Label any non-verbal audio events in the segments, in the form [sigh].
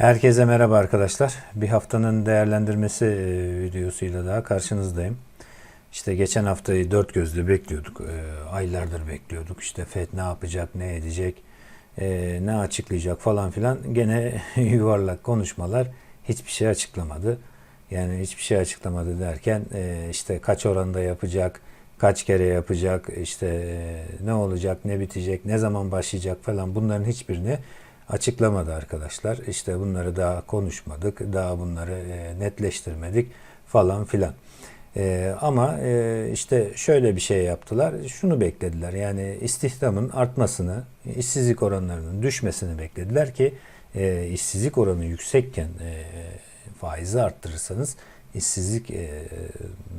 Herkese merhaba arkadaşlar. Bir haftanın değerlendirmesi e, videosuyla daha karşınızdayım. İşte geçen haftayı dört gözle bekliyorduk. E, Aylardır bekliyorduk. İşte FED ne yapacak, ne edecek, e, ne açıklayacak falan filan. Gene [laughs] yuvarlak konuşmalar hiçbir şey açıklamadı. Yani hiçbir şey açıklamadı derken işte kaç oranda yapacak, kaç kere yapacak, işte ne olacak, ne bitecek, ne zaman başlayacak falan bunların hiçbirini açıklamadı arkadaşlar. İşte bunları daha konuşmadık, daha bunları e, netleştirmedik falan filan. E, ama e, işte şöyle bir şey yaptılar, şunu beklediler. Yani istihdamın artmasını, işsizlik oranlarının düşmesini beklediler ki e, işsizlik oranı yüksekken e, faizi arttırırsanız işsizlik e,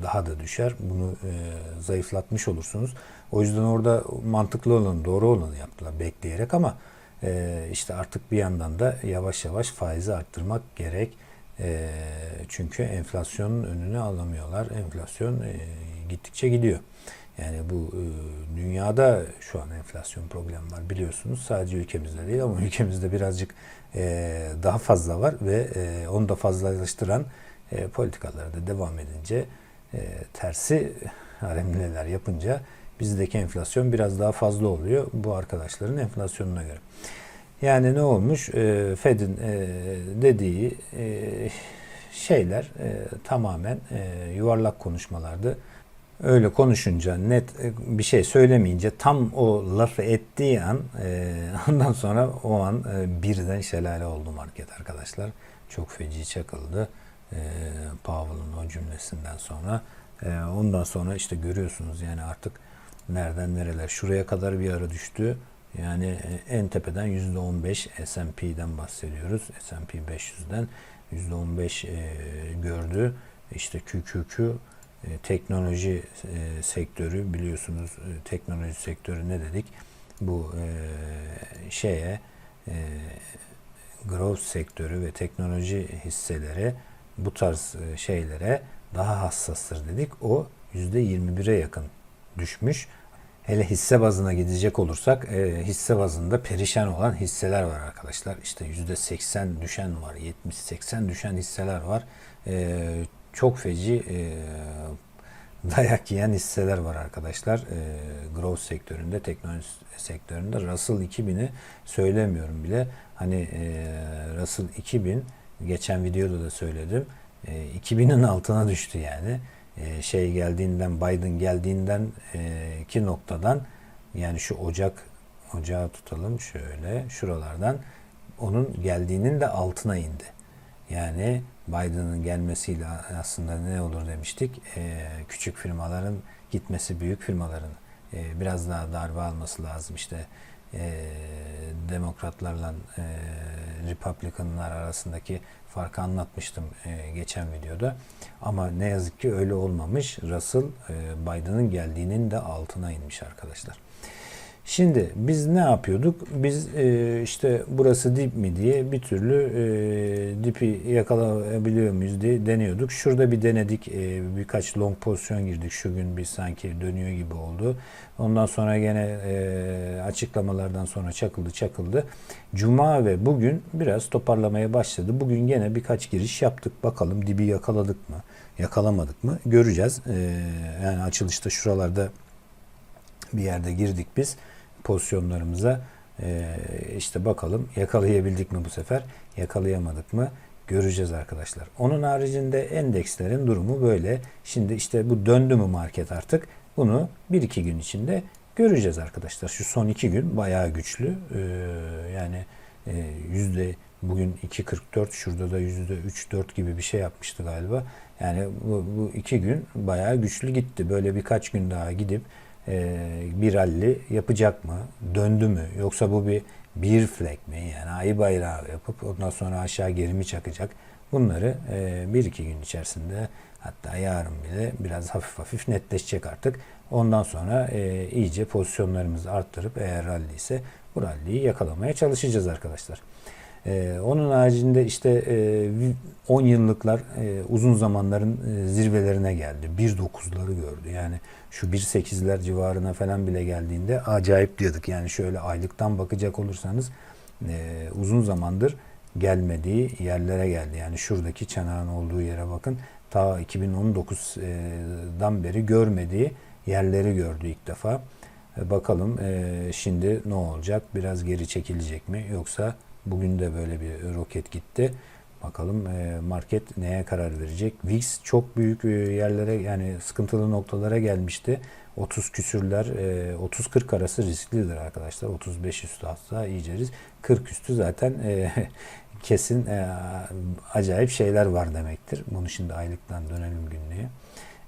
daha da düşer. Bunu e, zayıflatmış olursunuz. O yüzden orada mantıklı olan, doğru olanı yaptılar bekleyerek ama e, işte artık bir yandan da yavaş yavaş faizi arttırmak gerek. E, çünkü enflasyonun önünü alamıyorlar. Enflasyon e, gittikçe gidiyor. Yani bu e, dünyada şu an enflasyon problemi var biliyorsunuz. Sadece ülkemizde değil ama [laughs] ülkemizde birazcık e, daha fazla var ve e, onu da fazlalaştıran e, politikalara da devam edince e, tersi [laughs] haremleler yapınca bizdeki enflasyon biraz daha fazla oluyor bu arkadaşların enflasyonuna göre. Yani ne olmuş? E, Fed'in e, dediği e, şeyler e, tamamen e, yuvarlak konuşmalardı. Öyle konuşunca net e, bir şey söylemeyince tam o lafı ettiği an e, [laughs] ondan sonra o an e, birden şelale oldu market arkadaşlar. Çok feci çakıldı. E, Powell'ın o cümlesinden sonra. E, ondan sonra işte görüyorsunuz yani artık nereden nereler şuraya kadar bir ara düştü. Yani e, en tepeden %15 S&P'den bahsediyoruz. S&P 500'den %15 e, gördü. İşte QQQ e, teknoloji e, sektörü biliyorsunuz teknoloji sektörü ne dedik? Bu şeye growth sektörü ve teknoloji hisseleri bu tarz şeylere daha hassastır dedik. O %21'e yakın düşmüş. Hele hisse bazına gidecek olursak e, hisse bazında perişan olan hisseler var arkadaşlar. İşte %80 düşen var, 70-80 düşen hisseler var. E, çok feci e, dayak yiyen hisseler var arkadaşlar. E, growth sektöründe, teknoloji sektöründe. Russell 2000'i söylemiyorum bile. Hani e, Russell 2000 geçen videoda da söyledim. E, 2000'in altına düştü yani. E, şey geldiğinden, Biden geldiğinden e, ki noktadan yani şu Ocak Ocağı tutalım şöyle şuralardan onun geldiğinin de altına indi. Yani Biden'ın gelmesiyle aslında ne olur demiştik? E, küçük firmaların gitmesi büyük firmaların e, biraz daha darbe alması lazım. İşte e, demokratlarla e, Republicanlar arasındaki farkı anlatmıştım e, geçen videoda. Ama ne yazık ki öyle olmamış. Russell e, Biden'ın geldiğinin de altına inmiş arkadaşlar. Şimdi biz ne yapıyorduk? Biz e, işte burası dip mi diye bir türlü e, dipi yakalayabiliyor muyuz diye deniyorduk. Şurada bir denedik. E, birkaç long pozisyon girdik. Şu gün bir sanki dönüyor gibi oldu. Ondan sonra gene e, açıklamalardan sonra çakıldı çakıldı. Cuma ve bugün biraz toparlamaya başladı. Bugün gene birkaç giriş yaptık. Bakalım dibi yakaladık mı? Yakalamadık mı? Göreceğiz. E, yani açılışta şuralarda bir yerde girdik biz pozisyonlarımıza. Ee, işte bakalım yakalayabildik mi bu sefer? Yakalayamadık mı? Göreceğiz arkadaşlar. Onun haricinde endekslerin durumu böyle. Şimdi işte bu döndü mü market artık? Bunu 1-2 gün içinde göreceğiz arkadaşlar. Şu son 2 gün bayağı güçlü. Ee, yani e, yüzde bugün 2.44 şurada da yüzde 3-4 gibi bir şey yapmıştı galiba. Yani bu, bu iki gün bayağı güçlü gitti. Böyle birkaç gün daha gidip bir rally yapacak mı? Döndü mü? Yoksa bu bir bir flag mi? Yani ay bayrağı yapıp ondan sonra aşağı geri mi çakacak? Bunları e, bir iki gün içerisinde hatta yarın bile biraz hafif hafif netleşecek artık. Ondan sonra e, iyice pozisyonlarımızı arttırıp eğer rally ise bu rally'yi yakalamaya çalışacağız arkadaşlar. Ee, onun haricinde işte e, 10 yıllıklar e, uzun zamanların e, zirvelerine geldi. 1.9'ları gördü. Yani şu 1.8'ler civarına falan bile geldiğinde acayip diyorduk. Yani şöyle aylıktan bakacak olursanız e, uzun zamandır gelmediği yerlere geldi. Yani şuradaki çanağın olduğu yere bakın. Ta 2019'dan beri görmediği yerleri gördü ilk defa. Bakalım şimdi ne olacak? Biraz geri çekilecek mi? Yoksa bugün de böyle bir roket gitti. Bakalım e, market neye karar verecek? VIX çok büyük e, yerlere yani sıkıntılı noktalara gelmişti. 30 küsürler, e, 30-40 arası risklidir arkadaşlar. 35 üstü hatta iyice risk. 40 üstü zaten e, [laughs] kesin e, acayip şeyler var demektir. Bunu şimdi aylıktan dönelim günlüğe.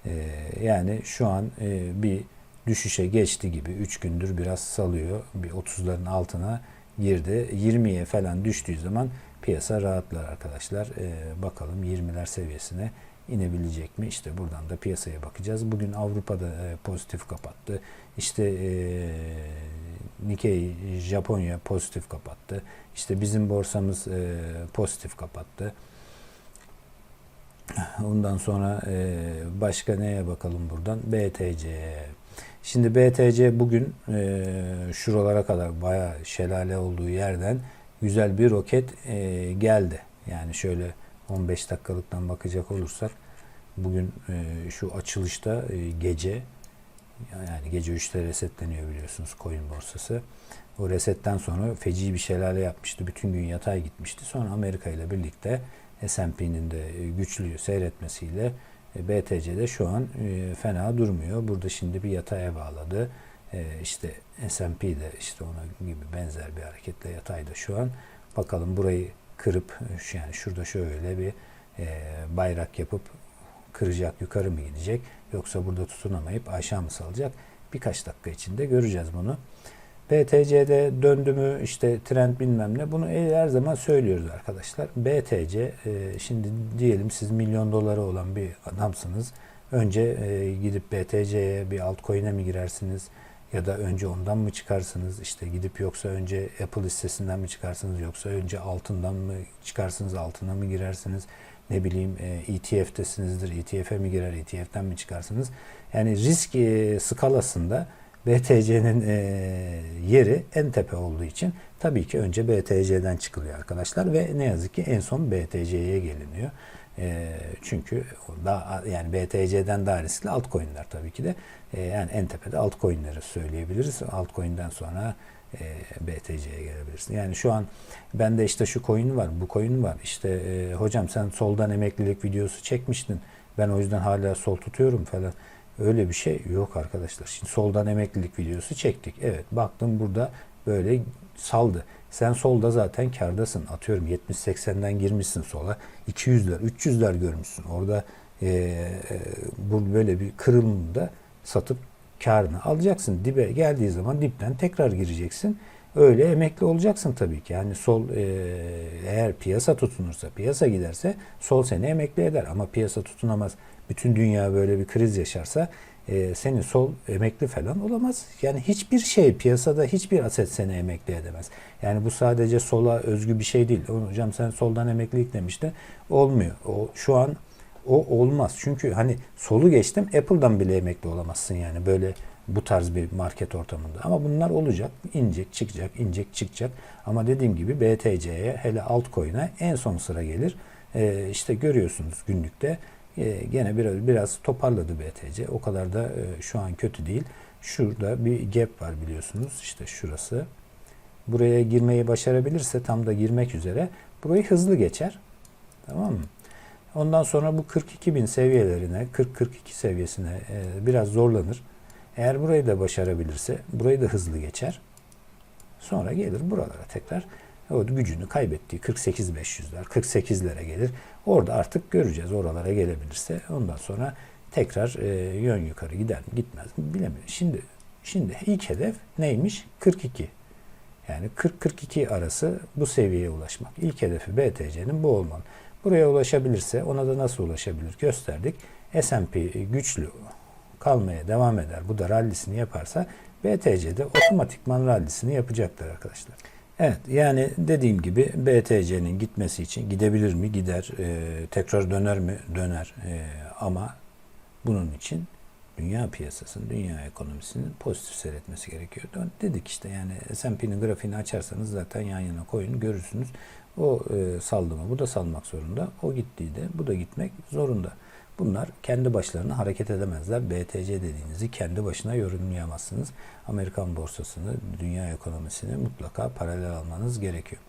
E, yani şu an e, bir düşüşe geçti gibi 3 gündür biraz salıyor. Bir 30'ların altına girdi. 20'ye falan düştüğü zaman piyasa rahatlar arkadaşlar. E, bakalım 20'ler seviyesine inebilecek mi? İşte buradan da piyasaya bakacağız. Bugün Avrupa'da e, pozitif kapattı. İşte e, Nikkei Japonya pozitif kapattı. İşte bizim borsamız e, pozitif kapattı. Ondan sonra e, başka neye bakalım buradan? BTC. Şimdi BTC bugün e, şuralara kadar bayağı şelale olduğu yerden güzel bir roket e, geldi. Yani şöyle 15 dakikalıktan bakacak olursak bugün e, şu açılışta e, gece yani gece 3'te resetleniyor biliyorsunuz coin borsası. O resetten sonra feci bir şelale yapmıştı. Bütün gün yatay gitmişti. Sonra Amerika ile birlikte S&P'nin de e, güçlü seyretmesiyle e, BTC'de şu an e, fena durmuyor. Burada şimdi bir yataya bağladı. E, işte S&P de işte ona gibi benzer bir hareketle yatayda şu an. Bakalım burayı kırıp yani şurada şöyle bir e, bayrak yapıp kıracak yukarı mı gidecek yoksa burada tutunamayıp aşağı mı salacak birkaç dakika içinde göreceğiz bunu. BTC'de döndü mü işte trend bilmem ne bunu her zaman söylüyoruz arkadaşlar. BTC e, şimdi diyelim siz milyon doları olan bir adamsınız. Önce e, gidip BTC'ye bir altcoin'e mi girersiniz ya da önce ondan mı çıkarsınız? İşte gidip yoksa önce Apple hissesinden mi çıkarsınız? Yoksa önce altından mı çıkarsınız? Altına mı girersiniz? Ne bileyim e, ETF'tesinizdir ETF'e mi girer ETF'ten mi çıkarsınız? Yani risk e, skalasında BTC'nin e, yeri en tepe olduğu için tabii ki önce BTC'den çıkılıyor arkadaşlar ve ne yazık ki en son BTC'ye geliniyor. E, çünkü daha yani BTC'den daha riskli altcoin'ler tabii ki de E, yani en tepede altcoin'leri söyleyebiliriz. Altcoin'den sonra e, BTC'ye gelebilirsin. Yani şu an bende işte şu coin var, bu coin var. İşte e, hocam sen soldan emeklilik videosu çekmiştin. Ben o yüzden hala sol tutuyorum falan. Öyle bir şey yok arkadaşlar. Şimdi soldan emeklilik videosu çektik. Evet baktım burada böyle saldı. Sen solda zaten kardasın. Atıyorum 70-80'den girmişsin sola. 200'ler, 300'ler görmüşsün. Orada e, e, bu böyle bir kırılımda satıp karını alacaksın. Dibe geldiği zaman dipten tekrar gireceksin. Öyle emekli olacaksın tabii ki. Yani sol e, eğer piyasa tutunursa, piyasa giderse sol seni emekli eder. Ama piyasa tutunamaz. Bütün dünya böyle bir kriz yaşarsa e, senin sol emekli falan olamaz. Yani hiçbir şey piyasada hiçbir aset seni emekli edemez. Yani bu sadece sola özgü bir şey değil. Hocam sen soldan emeklilik demiştin. Olmuyor. O şu an o olmaz. Çünkü hani solu geçtim Apple'dan bile emekli olamazsın yani böyle bu tarz bir market ortamında. Ama bunlar olacak. inecek, çıkacak, inecek, çıkacak. Ama dediğim gibi BTC'ye hele altcoin'e en son sıra gelir. Ee, işte görüyorsunuz günlükte e, gene biraz, biraz toparladı BTC. O kadar da e, şu an kötü değil. Şurada bir gap var biliyorsunuz. İşte şurası. Buraya girmeyi başarabilirse tam da girmek üzere burayı hızlı geçer. Tamam mı? Ondan sonra bu 42 bin seviyelerine, 40-42 seviyesine e, biraz zorlanır. Eğer burayı da başarabilirse burayı da hızlı geçer. Sonra gelir buralara tekrar o gücünü kaybettiği 48-500'ler, 48'lere gelir. Orada artık göreceğiz oralara gelebilirse. Ondan sonra tekrar e, yön yukarı gider mi gitmez mi bilemiyorum. Şimdi şimdi ilk hedef neymiş? 42. Yani 40-42 arası bu seviyeye ulaşmak. İlk hedefi BTC'nin bu olmalı. Buraya ulaşabilirse ona da nasıl ulaşabilir gösterdik. S&P güçlü kalmaya devam eder. Bu da rallisini yaparsa BTC'de otomatikman rallisini yapacaktır arkadaşlar. Evet yani dediğim gibi BTC'nin gitmesi için gidebilir mi? Gider. Ee, tekrar döner mi? Döner. Ee, ama bunun için dünya piyasasının, dünya ekonomisinin pozitif seyretmesi gerekiyor. Dedik işte yani S&P'nin grafiğini açarsanız zaten yan yana koyun görürsünüz. O e, saldı mı bu da salmak zorunda. O gittiği de bu da gitmek zorunda. Bunlar kendi başlarına hareket edemezler. BTC dediğinizi kendi başına yorumlayamazsınız. Amerikan borsasını, dünya ekonomisini mutlaka paralel almanız gerekiyor.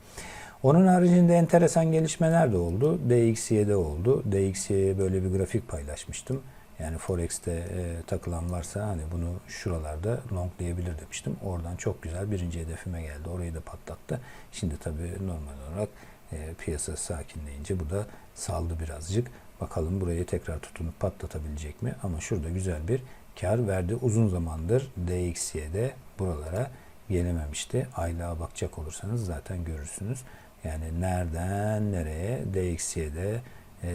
Onun haricinde enteresan gelişmeler de oldu. DXY'de oldu. DXY'ye böyle bir grafik paylaşmıştım. Yani Forex'te e, takılan varsa hani bunu şuralarda long diyebilir demiştim. Oradan çok güzel birinci hedefime geldi. Orayı da patlattı. Şimdi tabii normal olarak e, piyasa sakinleyince bu da saldı birazcık. Bakalım burayı tekrar tutunup patlatabilecek mi? Ama şurada güzel bir kar verdi. Uzun zamandır DXY'de buralara gelememişti. Aylığa bakacak olursanız zaten görürsünüz. Yani nereden nereye DXY'de e,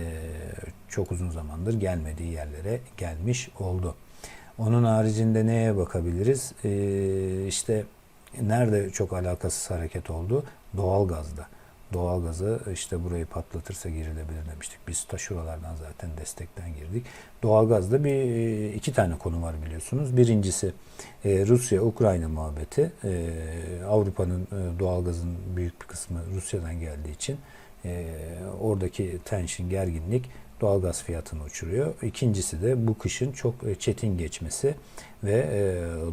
çok uzun zamandır gelmediği yerlere gelmiş oldu. Onun haricinde neye bakabiliriz? E, işte nerede çok alakasız hareket oldu? Doğalgazda. Doğalgazı işte burayı patlatırsa girilebilir demiştik. Biz ta şuralardan zaten destekten girdik. Doğalgazda bir iki tane konu var biliyorsunuz. Birincisi e, Rusya-Ukrayna muhabbeti. E, Avrupa'nın e, doğalgazın büyük bir kısmı Rusya'dan geldiği için oradaki tension, gerginlik doğalgaz fiyatını uçuruyor. İkincisi de bu kışın çok çetin geçmesi ve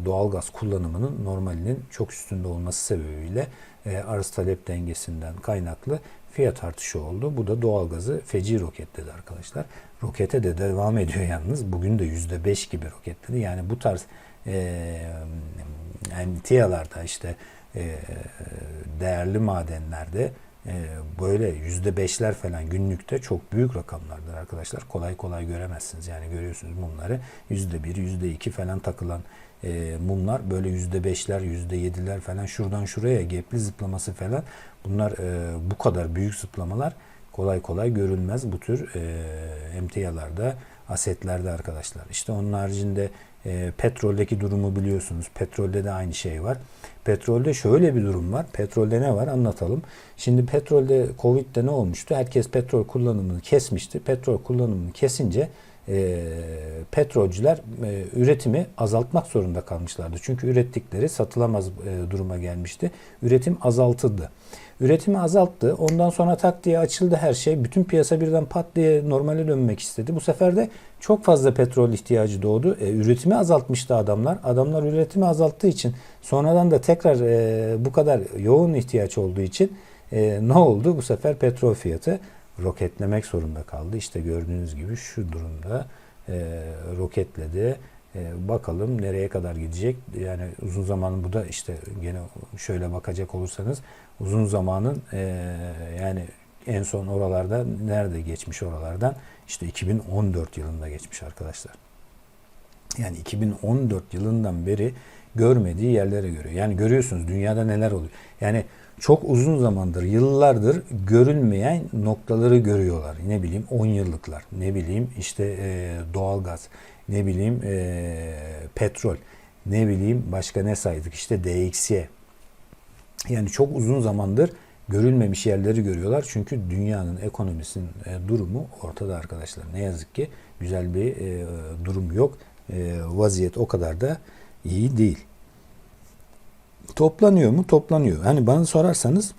doğalgaz kullanımının normalinin çok üstünde olması sebebiyle arz talep dengesinden kaynaklı fiyat artışı oldu. Bu da doğalgazı feci roketledi arkadaşlar. Rokete de devam ediyor [laughs] yalnız. Bugün de %5 gibi roketledi. Yani bu tarz e, emtialarda işte e, değerli madenlerde e, böyle yüzde beşler falan günlükte çok büyük rakamlardır arkadaşlar. Kolay kolay göremezsiniz. Yani görüyorsunuz mumları yüzde bir, yüzde iki falan takılan e, mumlar böyle yüzde beşler, yüzde yediler falan şuradan şuraya gepli zıplaması falan bunlar e, bu kadar büyük zıplamalar kolay kolay görülmez bu tür e, emtialarda, asetlerde arkadaşlar. İşte onun haricinde e, petroldeki durumu biliyorsunuz. Petrolde de aynı şey var. Petrolde şöyle bir durum var. Petrolde ne var anlatalım. Şimdi petrolde Covid'de ne olmuştu? Herkes petrol kullanımını kesmişti. Petrol kullanımını kesince e, petrolcüler e, üretimi azaltmak zorunda kalmışlardı. Çünkü ürettikleri satılamaz e, duruma gelmişti. Üretim azaltıldı. Üretimi azalttı. Ondan sonra tak diye açıldı her şey. Bütün piyasa birden pat diye normale dönmek istedi. Bu sefer de çok fazla petrol ihtiyacı doğdu. E, üretimi azaltmıştı adamlar. Adamlar üretimi azalttığı için sonradan da tekrar e, bu kadar yoğun ihtiyaç olduğu için e, ne oldu? Bu sefer petrol fiyatı roketlemek zorunda kaldı. İşte gördüğünüz gibi şu durumda e, roketledi. E, bakalım nereye kadar gidecek. Yani uzun zaman bu da işte gene şöyle bakacak olursanız uzun zamanın e, yani en son oralarda nerede geçmiş oralardan? İşte 2014 yılında geçmiş arkadaşlar. Yani 2014 yılından beri görmediği yerlere görüyor. Yani görüyorsunuz dünyada neler oluyor. Yani çok uzun zamandır, yıllardır görülmeyen noktaları görüyorlar. Ne bileyim 10 yıllıklar, ne bileyim işte e, doğalgaz, ne bileyim e, petrol, ne bileyim başka ne saydık işte DXY. Yani çok uzun zamandır görülmemiş yerleri görüyorlar. Çünkü dünyanın ekonomisinin e, durumu ortada arkadaşlar. Ne yazık ki güzel bir e, durum yok. E, vaziyet o kadar da iyi değil. Toplanıyor mu? Toplanıyor. Hani bana sorarsanız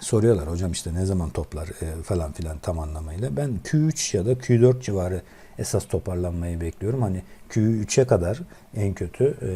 soruyorlar hocam işte ne zaman toplar e, falan filan tam anlamıyla. Ben Q3 ya da Q4 civarı esas toparlanmayı bekliyorum. Hani Q3'e kadar en kötü e,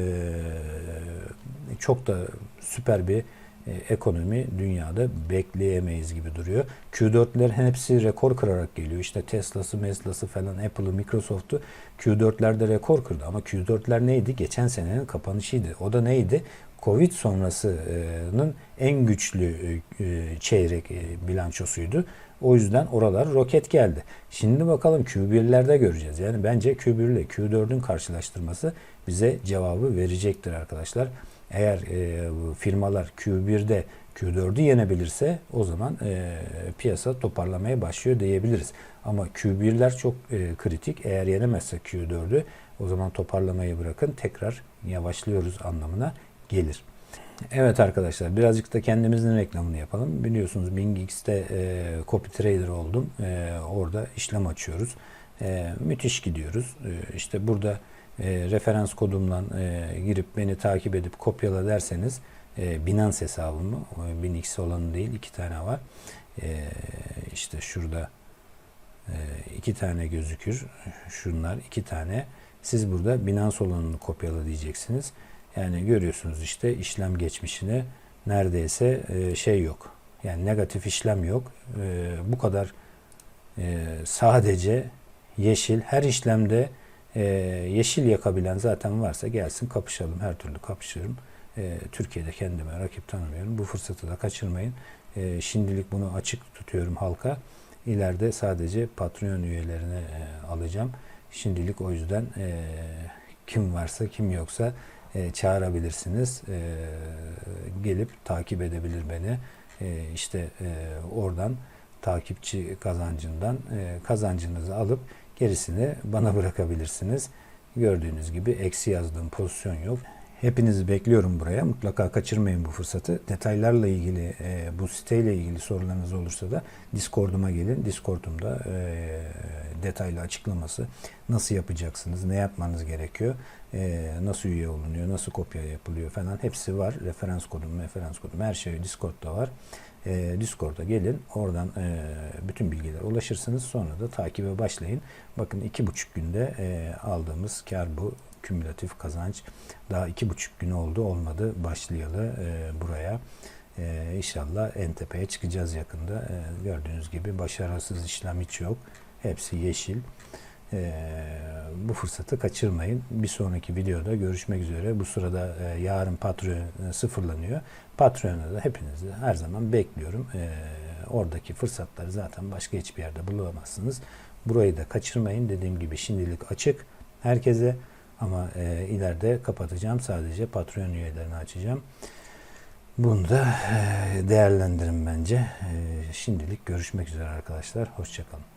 çok da süper bir e, ekonomi dünyada bekleyemeyiz gibi duruyor. Q4'ler hepsi rekor kırarak geliyor. İşte Tesla'sı, Mesla'sı falan, Apple'ı, Microsoft'u Q4'lerde rekor kırdı. Ama Q4'ler neydi? Geçen senenin kapanışıydı. O da neydi? Covid sonrasının en güçlü e, çeyrek e, bilançosuydu. O yüzden oralar roket geldi. Şimdi bakalım Q1'lerde göreceğiz. Yani bence Q1 ile Q4'ün karşılaştırması bize cevabı verecektir arkadaşlar. Eğer e, firmalar Q1'de Q4'ü yenebilirse o zaman e, piyasa toparlamaya başlıyor diyebiliriz. Ama Q1'ler çok e, kritik. Eğer yenemezse Q4'ü o zaman toparlamayı bırakın tekrar yavaşlıyoruz anlamına gelir. Evet arkadaşlar birazcık da kendimizin reklamını yapalım. Biliyorsunuz BingX'te e, copy trader oldum. E, orada işlem açıyoruz. E, müthiş gidiyoruz. E, işte burada e, referans kodumla e, girip beni takip edip kopyala derseniz e, Binance hesabımı, e, 1000x olanı değil iki tane var. E, işte şurada e, iki tane gözükür. Şunlar iki tane. Siz burada Binance olanını kopyala diyeceksiniz. Yani görüyorsunuz işte işlem geçmişine neredeyse e, şey yok. Yani negatif işlem yok. E, bu kadar e, sadece yeşil her işlemde e, yeşil yakabilen zaten varsa gelsin kapışalım. Her türlü kapışırım. E, Türkiye'de kendime rakip tanımıyorum. Bu fırsatı da kaçırmayın. E, şimdilik bunu açık tutuyorum halka. İleride sadece Patreon üyelerine e, alacağım. Şimdilik o yüzden e, kim varsa kim yoksa e, çağırabilirsiniz. Gelip takip edebilir beni. E, işte oradan takipçi kazancından kazancınızı alıp gerisini bana bırakabilirsiniz. Gördüğünüz gibi eksi yazdığım pozisyon yok. Hepinizi bekliyorum buraya. Mutlaka kaçırmayın bu fırsatı. Detaylarla ilgili, e, bu siteyle ilgili sorularınız olursa da Discord'uma gelin. Discord'umda e, detaylı açıklaması, nasıl yapacaksınız, ne yapmanız gerekiyor, e, nasıl üye olunuyor, nasıl kopya yapılıyor falan hepsi var. Referans kodum, referans kodum her şey Discord'da var. E, Discord'a gelin. Oradan e, bütün bilgiler ulaşırsınız. Sonra da takibe başlayın. Bakın iki buçuk günde e, aldığımız kar bu. Kümülatif kazanç. Daha iki buçuk gün oldu. Olmadı. Başlayalı e, buraya. E, inşallah en tepeye çıkacağız yakında. E, gördüğünüz gibi başarısız işlem hiç yok. Hepsi yeşil. E, bu fırsatı kaçırmayın. Bir sonraki videoda görüşmek üzere. Bu sırada e, yarın Patreon e, sıfırlanıyor. Patreon'a da hepinizi her zaman bekliyorum. E, oradaki fırsatları zaten başka hiçbir yerde bulamazsınız. Burayı da kaçırmayın. Dediğim gibi şimdilik açık herkese ama e, ileride kapatacağım. Sadece Patreon üyelerini açacağım. Bunu da e, değerlendirin bence. E, şimdilik görüşmek üzere arkadaşlar. Hoşçakalın.